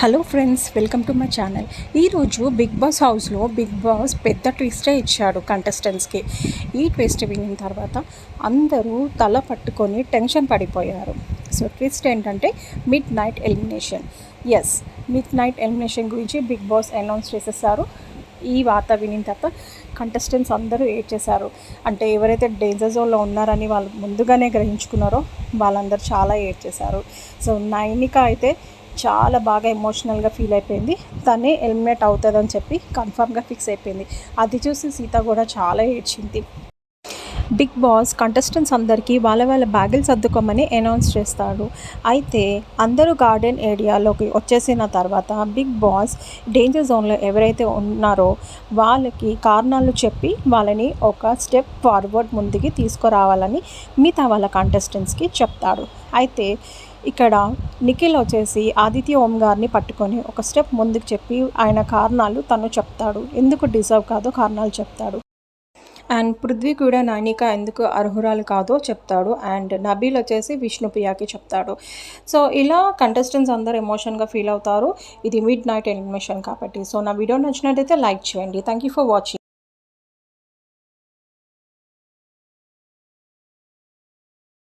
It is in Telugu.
Hello friends welcome to my channel. ఈరోజు బిగ్ బాస్ హౌస్లో బిగ్ బాస్ పెద్ద ట్విస్టే ఇచ్చాడు కంటెస్టెంట్స్కి ఈ ట్విస్ట్ వినిన తర్వాత అందరూ తల పట్టుకొని టెన్షన్ పడిపోయారు. సో ట్విస్ట్ ఏంటంటే midnight elimination yes midnight elimination గురించి బిగ్ బాస్ అనౌన్స్ చేసేసారు. ఈ వార్త వినిన తర్వాత కంటెస్టెంట్స్ అందరూ ఏడ్చేశారు అంటే ఎవరైతే డేంజర్ జోన్లో ఉన్నారని వాళ్ళు ముందుగానే గ్రహించుకున్నారో వాళ్ళందరూ చాలా ఏడ్చేశారు సో నైనిక అయితే చాలా బాగా ఎమోషనల్గా ఫీల్ అయిపోయింది. తనే ఎలిమినేట్ అవుతుందని చెప్పి కన్ఫామ్గా ఫిక్స్ అయిపోయింది. అది చూసి సీత కూడా చాలా ఏడ్చింది. బిగ్ బాస్ కంటెస్టెంట్స్ అందరికీ వాళ్ళ వాళ్ళ బ్యాగులు సర్దుకోమని అనౌన్స్ చేస్తాడు. అయితే అందరూ గార్డెన్ ఏరియాలోకి వచ్చేసిన తర్వాత బిగ్ బాస్ డేంజర్ జోన్లో ఎవరైతే ఉన్నారో వాళ్ళకి కారణాలు చెప్పి వాళ్ళని ఒక స్టెప్ ఫార్వర్డ్ ముందుకి తీసుకురావాలని మిగతా వాళ్ళ కంటెస్టెంట్స్కి చెప్తాడు. అయితే ఇక్కడ నిఖిల్ వచ్చేసి ఆదిత్య ఓం గారిని పట్టుకొని ఒక స్టెప్ ముందుకు చెప్పి ఆయన కారణాలు తను చెప్తాడు. ఎందుకు డిజర్వ్ కాదో కారణాలు చెప్తాడు. అండ్ పృథ్వీ కూడా నైనిక ఎందుకు అర్హురాలు కాదో చెప్తాడు. అండ్ నబీల్ వచ్చేసి విష్ణుప్రియకి చెప్తాడు. సో ఇలా కంటెస్టెంట్స్ అందరు ఎమోషన్గా ఫీల్ అవుతారు. ఇది మిడ్ నైట్ ఎలిమినేషన్ కాబట్టి. సో నా వీడియో నచ్చినట్టయితే లైక్ చేయండి. Thank you for watching